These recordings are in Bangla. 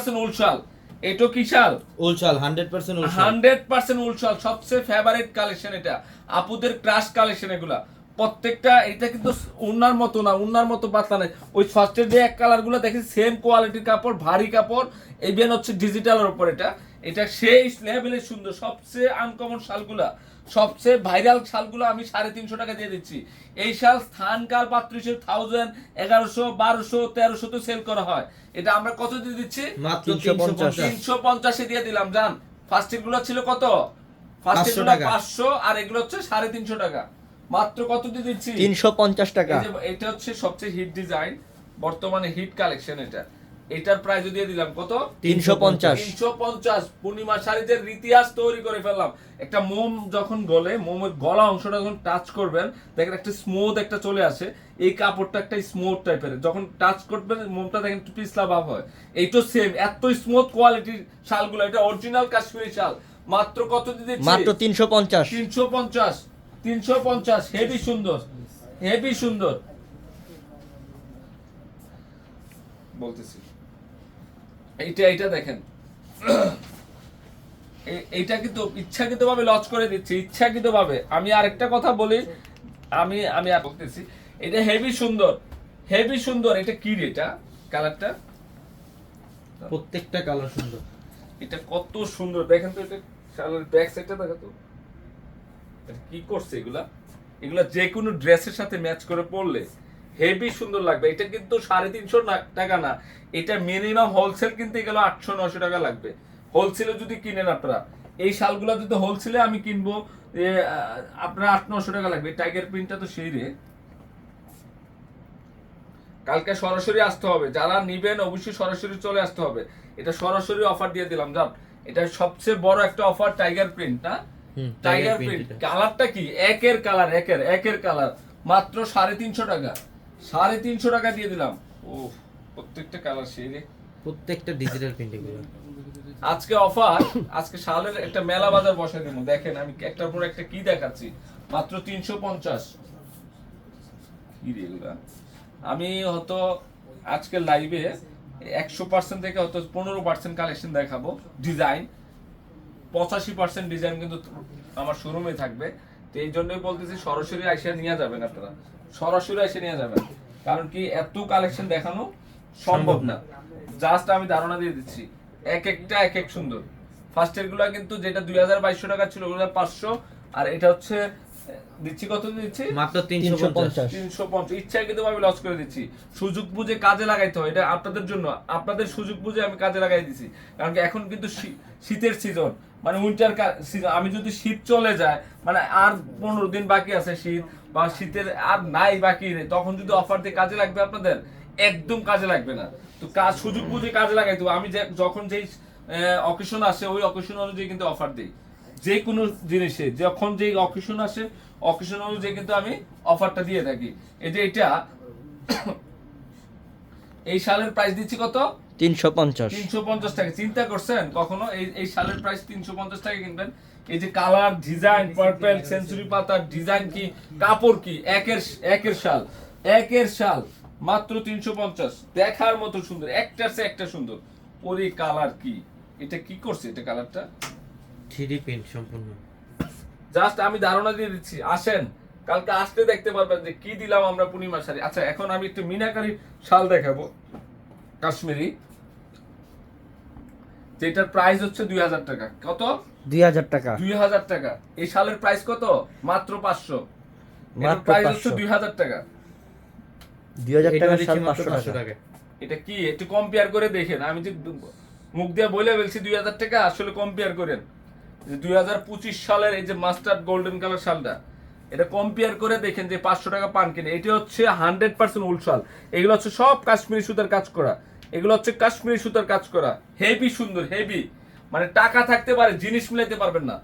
পার্সেন্ট উল শাল। এটা কি শাল? উলশাল হান্ড্রেড পার্সেন্ট উলশাল 100% উলশাল সবচেয়ে ফেভারিট কালেকশন এটা। আপুদের ক্রাশ কালেকশন এগুলা। প্রত্যেকটা এটা কিন্তু উন্নার মতো না উন্নার মতো পাতলা নাই। ওই ফার্স্টের যে এক কালারগুলো দেখি সেম কোয়ালিটির কাপড় ভারী কাপড় ইভেন হচ্ছে ডিজিটালের উপর এটা। এটা সেই লেভেলের সুন্দর। সবচেয়ে আনকমন শালগুলা সবচেয়ে ভাইরাল শালগুলো আমি সাড়ে তিনশো টাকা দিয়ে দিচ্ছি। এই শাল স্থানকাল পাত্রিশে থাউজেন্ড এগারোশো বারোশো তেরোশো তো সেল করা হয়। এটা আমরা কত দিয়ে দিচ্ছি? তিনশো পঞ্চাশে। দিয়ে দিলাম জান। ফার্স্টগুলো ছিল কত? ফার্স্ট 500 গুলো টাকা। পাঁচশো আর এগুলো হচ্ছে সাড়ে তিনশো টাকা। মাত্র কত দিয়ে দিচ্ছি? তিনশো পঞ্চাশ টাকা। এটা হচ্ছে সবচেয়ে হিট ডিজাইন বর্তমানে হিট কালেকশন এটা। এটার প্রাইস দিয়ে দিলাম কত? তিনশো পঞ্চাশ। তিনশো পঞ্চাশ। পূর্ণিমা শাড়িদের ইতিহাস তৈরি করে ফেললাম। একটা মোম যখন গলে মোমের গলা অংশটা যখন টাচ করবেন দেখেন একটা স্মুথ একটা চলে আসে। এই কাপড়টা একটা স্মুথ টাইপের যখন টাচ করবেন মোমটা দেখেন একটু পিছলা ভাব হয়। এইটা সেম এত স্মুথ কোয়ালিটির শালগুলো এটা অরিজিনাল কাশ্মীরি শাল। মাত্র কত দিয়ে মাত্র তিনশো পঞ্চাশ। তিনশো পঞ্চাশ। তিনশো পঞ্চাশ হেভি সুন্দর। হেভি সুন্দর। বলতেছি। এইটা এইটা দেখেন। এইটা কিন্তু ইচ্ছাকৃত ভাবে লঞ্চ করে দিচ্ছি ইচ্ছাকৃত ভাবে আমি আরেকটা কথা বলি আমি আমি আর বলতেছি এটা হেভি সুন্দর হেভি সুন্দর। এটা কি রে এটা? কালারটা প্রত্যেকটা কালার সুন্দর। এটা কত সুন্দর। দেখেন তো এটা শালের ব্যাক সাইডটা দেখো তো। কি করছে এগুলা? এগুলা যে কোনো ড্রেসের সাথে ম্যাচ করে পরলে হেভি সুন্দর লাগবে। এটা কিন্তু সাড়ে তিনশো টাকা না। এটা মিনিমাম হোলসেল কিনতে গেলে আটশো নশো টাকা লাগবে। হোলসেলে যদি কিনেন আপনারা এই শালগুলা যদি হোলসেলে আমি কিনবো আপনার আট নশো টাকা লাগবে। টাইগার প্রিন্টটা তো সেই রে। কালকে সরাসরি আসতে হবে। যারা নিবেন অবশ্যই সরাসরি চলে আসতে হবে। এটা সরাসরি অফার দিয়ে দিলাম জান এটা সবচেয়ে বড় একটা অফার টাইগার প্রিন্ট না? টাইগার প্রিন্ট কালারটা কি? একের কালার একের একের কালার মাত্র সাড়ে তিনশো টাকা। সাড়ে তিনশো টাকা দিয়ে দিলাম। ও প্রত্যেকটা কালার সেই রে। প্রত্যেকটা ডিজিটাল প্রিন্টিংগুলো আজকে অফার আজকে শালের একটা মেলা বাজার বসাই দেবো। দেখেন আমি একটার পর একটা কি দেখাচ্ছি? মাত্র তিনশো পঞ্চাশ। কি রে আমি হয়তো আজকে লাইভে একশো পার্সেন্ট থেকে হয়তো পনেরো পার্সেন্ট কালেকশন দেখাবো। ডিজাইন পঁচাশি পার্সেন্ট ডিজাইন কিন্তু আমার শোরুমে থাকবে। এই জন্যই বলতেছি সরাসরি আইসা নিয়ে যাবেন আপনারা। সরাসরি আইসা নিয়ে যাবেন। কারণ কি, এত কালেকশন দেখানো সম্ভব না। জাস্ট আমি ধারণা দিয়ে দিচ্ছি, এক একটা, এক এক সুন্দর। ফার্স্টেরগুলা কিন্তু যেটা দুই হাজার বাইশশো টাকা ছিল, ওগুলো পাঁচশো, আর এটা হচ্ছে দিচ্ছি কত দিচ্ছি? মাত্র তিনশো পঞ্চাশ। তিনশো পঞ্চাশ। ইচ্ছাকৃত ভাবে লস করে দিচ্ছি। সুযোগ বুঝে কাজে লাগাইতে হয় এটা আপনাদের জন্য। আপনাদের সুযোগ বুঝে আমি কাজে লাগাই দিছি। কারণ কি এখন কিন্তু শীতের সিজন মানে উইন্টার সিজন আমি যদি শীত চলে যায় মানে আর পনেরো দিন বাকি আছে শীত বা শীতের আর নাই বাকি নেই তখন যদি অফার দিয়ে কাজে লাগবে আপনাদের একদম কাজে লাগবে না। তো কাজ সুযোগ বুঝে কাজে লাগাইতে হবে। আমি যখন যেই অকেশন আসে ওই অকেশন অনুযায়ী কিন্তু অফার দিই। যে কোনো জিনিসে যখন যে অকেশন আসে অকেশন অনুযায়ী কিন্তু আমি অফারটা দিয়ে থাকি। এই যে এটা এই শালের প্রাইস দিচ্ছি কত? তিনশো পঞ্চাশ। তিনশো পঞ্চাশ টাকা। চিন্তা করছেন কখনো? এই এই শালের প্রাইস তিনশো পঞ্চাশ টাকা কিনবেন? এই যে কালার ডিজাইন পার্পেল সেঞ্চুরি পাতার ডিজাইন কি? কাপড় কি? একের একের শাল। একের শাল মাত্র তিনশো পঞ্চাশ। দেখার মতো সুন্দর। একটার সে একটা সুন্দর। ওরে কালার কি? এটা কি করছে? এটা কালারটা থ্রি প্রিন্ট সম্পূর্ণ। জাস্ট আমি ধারণা দিয়ে দিচ্ছি আসেন কালকে আসতে দেখতে পারবেন যে কি দিলাম আমরা পূর্ণিমা শাড়ি। আচ্ছা এখন আমি একটু মিনাকারি শাল দেখাবো কাশ্মীরি যেটার প্রাইস হচ্ছে দুই হাজার টাকা। কত? দুই হাজার টাকা। দুই হাজার টাকা। এই শালের প্রাইস কত? মাত্র পাঁচশো। প্রাইস হচ্ছে দুই হাজার টাকা। দুই হাজার পাঁচশো টাকা। টাকা। এটা কি? একটু কম্পেয়ার করে দেখেন। আমি যে মুখ দিয়ে বলে বলছি দুই হাজার টাকা আসলে কম্পেয়ার করেন। যে দুই হাজার পঁচিশ সালের এই যে মাস্টার্ড গোল্ডেন কালার শালটা এটা কম্পেয়ার করে দেখেন যে পাঁচশো টাকা পান কিনে। এটা হচ্ছে হান্ড্রেড পার্সেন্ট উল শাল। এগুলো হচ্ছে সব কাশ্মীরি সুতার কাজ করা। এগুলো হচ্ছে কাশ্মীরি সুতার কাজ করা। হেভি সুন্দর হেভি মানে টাকা থাকতে পারে জিনিস মিলাইতে পারবেন না।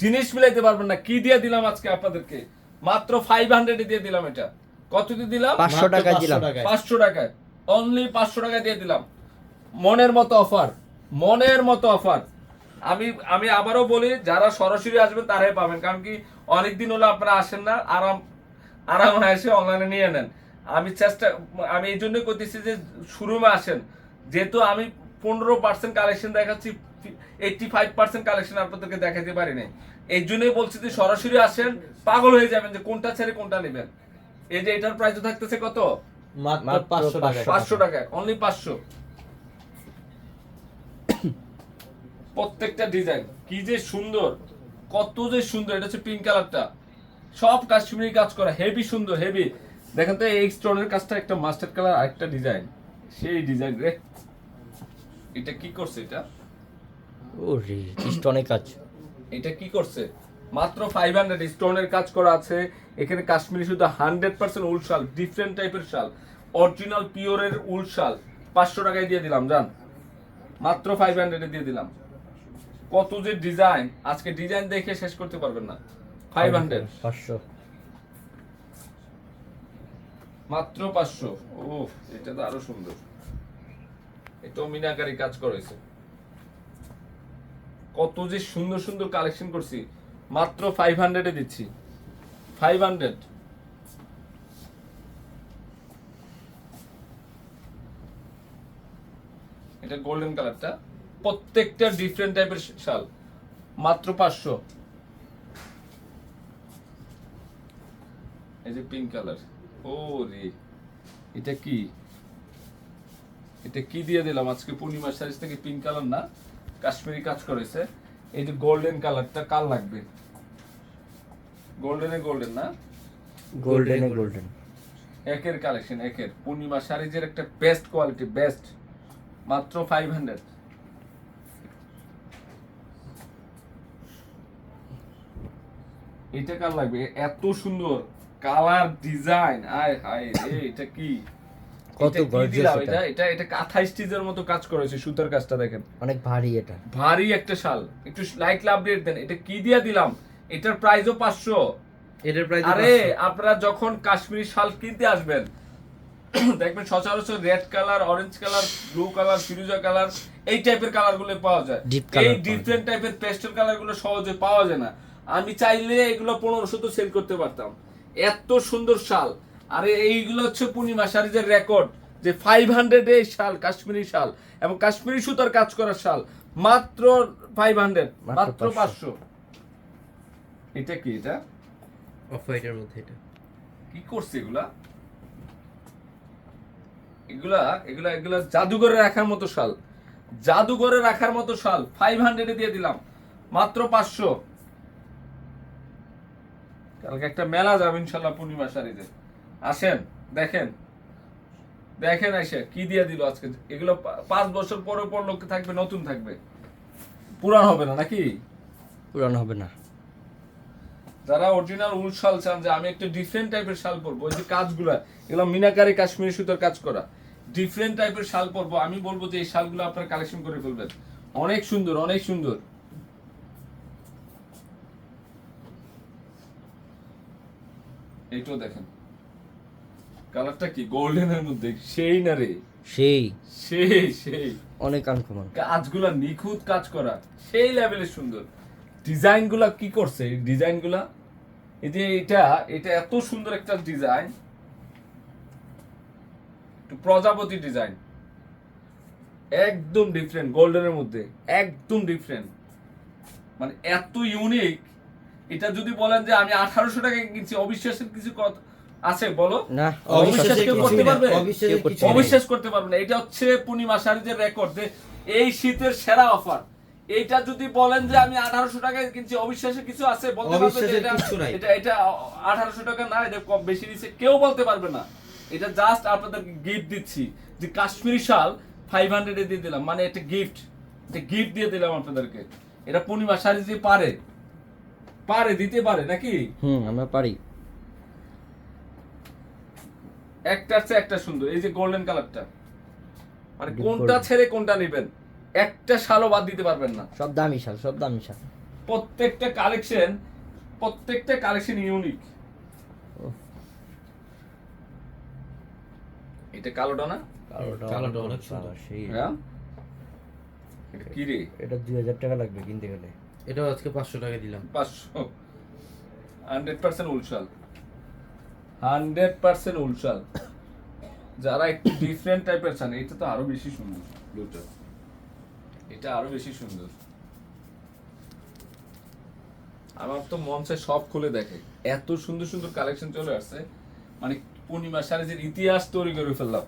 জিনিস মিলাইতে পারবেন না। কি দিয়ে দিলাম আজকে আপনাদেরকে? মাত্র ফাইভ হান্ড্রেডে দিয়ে দিলাম এটা। কত দিয়ে দিলাম? পাঁচশো টাকায় দিলাম। পাঁচশো টাকায়। অনলি পাঁচশো টাকা দিয়ে দিলাম। মনের মতো অফার মনের মতো অফার আমি আমি আবারও বলি যারা সরাসরি আসবেন তারাই পাবেন কারণ কি অনেকদিন হলো আপনারা আসেন না আরাম আরাম এসে অনলাইনে নিয়ে নেন। আমি চেষ্টা আমি এই জন্যই করতেছি যে শুরুমে আসেন। যেহেতু আমি পনেরো পার্সেন্ট কালেকশন দেখাচ্ছি এইটটি ফাইভ পার্সেন্ট কালেকশন আপনাদেরকে দেখাতে পারি নাই। এই জন্যই বলছি যে সরাসরি আসেন পাগল হয়ে যাবেন যে কোনটা ছেড়ে কোনটা নেবেন। এই যে এটার প্রাইস থাকতেছে কত? মাত্র মাত্র পাঁচশো টাকা। পাঁচশো টাকা। অনলি পাঁচশো। প্রত্যেকটা ডিজাইন কি যে সুন্দর কত যে সুন্দর এটা হচ্ছে পিঙ্ক কালারটা সব কাশ্মীরি কাজ করা হেভি সুন্দর হেভি দেখেন তো এই স্টোনের কাজটা একটা মাস্টার কালার আরেকটা ডিজাইন সেই ডিজাইন রে এটা কি করছে এটা? ও রে স্টোনে কাজ। এটা কি করছে? মাত্র ফাইভ হান্ড্রেড স্টোনের কাজ করা আছে। এখানে কাশ্মীরি শুধু হান্ড্রেড পার্সেন্ট উল শাল ডিফারেন্ট টাইপের শাল। অরিজিনাল পিওরের উল শাল। পাঁচশো টাকায় দিয়ে দিলাম জান। মাত্র ফাইভ হান্ড্রেডে দিয়ে দিলাম। কত যে ডিজাইন আজকে ডিজাইন দেখে শেষ করতে পারবেন না। ফাইভ হান্ড্রেড পাঁচশো। মাত্র পাঁচশো। ও এটা তো আরও সুন্দর। এটাও মিনাকারি কাজ করেছে কত যে সুন্দর সুন্দর কালেকশন করছি। মাত্র ফাইভ হান্ড্রেডে দিচ্ছি। ফাইভ হান্ড্রেড এটা গোল্ডেন কালারটা প্রত্যেকটা ডিফারেন্ট টাইপের শাল। মাত্র পাঁচশো। এই যে পিঙ্ক কালার ও রে এটা কি? এটা কি দিয়ে দিলাম? আজকে পূর্ণিমা সারিস থেকে পিঙ্ক কালার না কাশ্মীরি কাজ করেছে। এই যে গোল্ডেন কালারটা কাল লাগবে। গোল্ডেনে গোল্ডেন না? গোল্ডেনে গোল্ডেন একের কালেকশন একের। পূর্ণিমা সারিজের একটা বেস্ট কোয়ালিটি বেস্ট মাত্র ফাইভ হান্ড্রেড এটা কার লাগবে? এত সুন্দর কালার ডিজাইন। আয় হায় রে এটা কি? কত দিলাম? এটা। এটা এটা কাঁথা স্টিচের মতো কাজ করেছে সুতার কাজটা দেখেন। অনেক ভারী এটা। ভারী একটা শাল। একটু লাইট লাভ রেট দেন। এটা কি দিয়ে দিলাম? এটার প্রাইসও পাঁচশো। এটার প্রাইস আরে আপনারা যখন কাশ্মীরি শাল কিনতে আসবেন দেখবেন সচরাচর red colour orange colour blue colour ফিরোজা কালার এই টাইপের কালারগুলো পাওয়া যায়। এই ডিফারেন্ট টাইপের পেস্টেল কালারগুলো সহজে পাওয়া যায় না। আমি চাইলে এগুলো পনেরোশো তো সেল করতে পারতাম। এত সুন্দর শাল। আরে এইগুলো হচ্ছে পূর্ণিমা শাড়িজের রেকর্ড যে ফাইভ হান্ড্রেড এই শাল কাশ্মীরি শাল এবং কাশ্মীরি সুতার কাজ করা শাল। মাত্র ফাইভ হান্ড্রেড মাত্র মাত্র 500 পাঁচশো। এটা কি এটা? অফ হোয়াইটের মধ্যে এটা। কি করছে এগুলা? এগুলা এগুলা এগুলা জাদুঘরে রাখার মতো শাল। জাদুঘরে রাখার মতো শাল। ফাইভ হান্ড্রেডে দিয়ে দিলাম। মাত্র পাঁচশো। কালকে একটা মেলা যাবে ইনশাল্লাহ পূর্ণিমা শাড়িতে। আসেন দেখেন। দেখেন আইসা কি দিয়ে দিল আজকে? এগুলো পাঁচ বছর পরে পর লোক থাকবে নতুন থাকবে। পুরান হবে না নাকি? পুরানো হবে না। যারা অরিজিনাল উল শাল চান যে আমি একটা ডিফারেন্ট টাইপের শাল পরবো ওই যে কাজগুলা এগুলো মিনাকারি কাশ্মীরি সুতোর কাজ করা। ডিফারেন্ট টাইপের শাল পরবো আমি বলব যে এই শালগুলো আপনারা কালেকশন করে ফেলবেন। অনেক সুন্দর অনেক সুন্দর। এইটাও দেখেন। কালারটা কি? গোল্ডেনের মধ্যে। সেই না রে? সেই। সেই সেই। অনেক আনকমন। কাজগুলা নিখুঁত কাজ করা। সেই লেভেলের সুন্দর। ডিজাইনগুলা কি করছে? এই ডিজাইনগুলা? এই যে এটা এটা এত সুন্দর একটা ডিজাইন। প্রজাপতি ডিজাইন। একদম ডিফারেন্ট গোল্ডেনের মধ্যে। একদম ডিফারেন্ট মানে এত ইউনিক এটা যদি বলেন যে আমি আঠারোশো টাকা কিনছি অবিশ্বাসের কিছু কথা আছে বলো? না অবিশ্বাস কেউ করতে পারবে? অবিশ্বাস করতে পারবে না। এটা হচ্ছে পূর্ণিমা শাড়িজের রেকর্ড যে এই শীতের সেরা অফার এইটা যদি বলেন যে আমি আঠারোশো টাকায় কিনছি অবিশ্বাসের কিছু আছে বলতে পারবে এটা এটা এটা আঠারোশো টাকা না এটা কম বেশি দিচ্ছে কেউ বলতে পারবে না। এটা জাস্ট আপনাদেরকে গিফট দিচ্ছি যে কাশ্মীরি শাল ফাইভ হান্ড্রেডে দিয়ে দিলাম। মানে একটা গিফট একটা গিফট দিয়ে দিলাম আপনাদেরকে। এটা পূর্ণিমা শাড়ি যে পারে পারে দিতে পারে নাকি? হুম আমরা পারি। একটার চেয়ে একটা সুন্দর। এই যে গোল্ডেন কালারটা মানে কোনটা ছেড়ে কোনটা নেবেন? একটা শালও বাদ দিতে পারবেন না। সব দামি শাল সব দামি শাল। প্রত্যেকটা কালেকশন প্রত্যেকটা কালেকশন ইউনিক। এটা কালোটা না? কালোটা অনেক সুন্দর। সেই। হ্যাঁ? এটা কি রে? এটা দুই হাজার টাকা লাগবে কিনতে গেলে। এটাও আজকে পাঁচশো টাকা দিলাম। পাঁচশো। হান্ড্রেড পার্সেন্ট উলশাল হান্ড্রেড পার্সেন্ট উলশাল যারা একটু ডিফারেন্ট টাইপের চান, এটা তো আরও বেশি সুন্দর ব্লুটা এটা আরও বেশি সুন্দর। আমার তো মন চায় সব খুলে দেখে। এত সুন্দর সুন্দর কালেকশন চলে আসছে। মানে পূর্ণিমা সারিজের ইতিহাস তৈরি করে ফেললাম।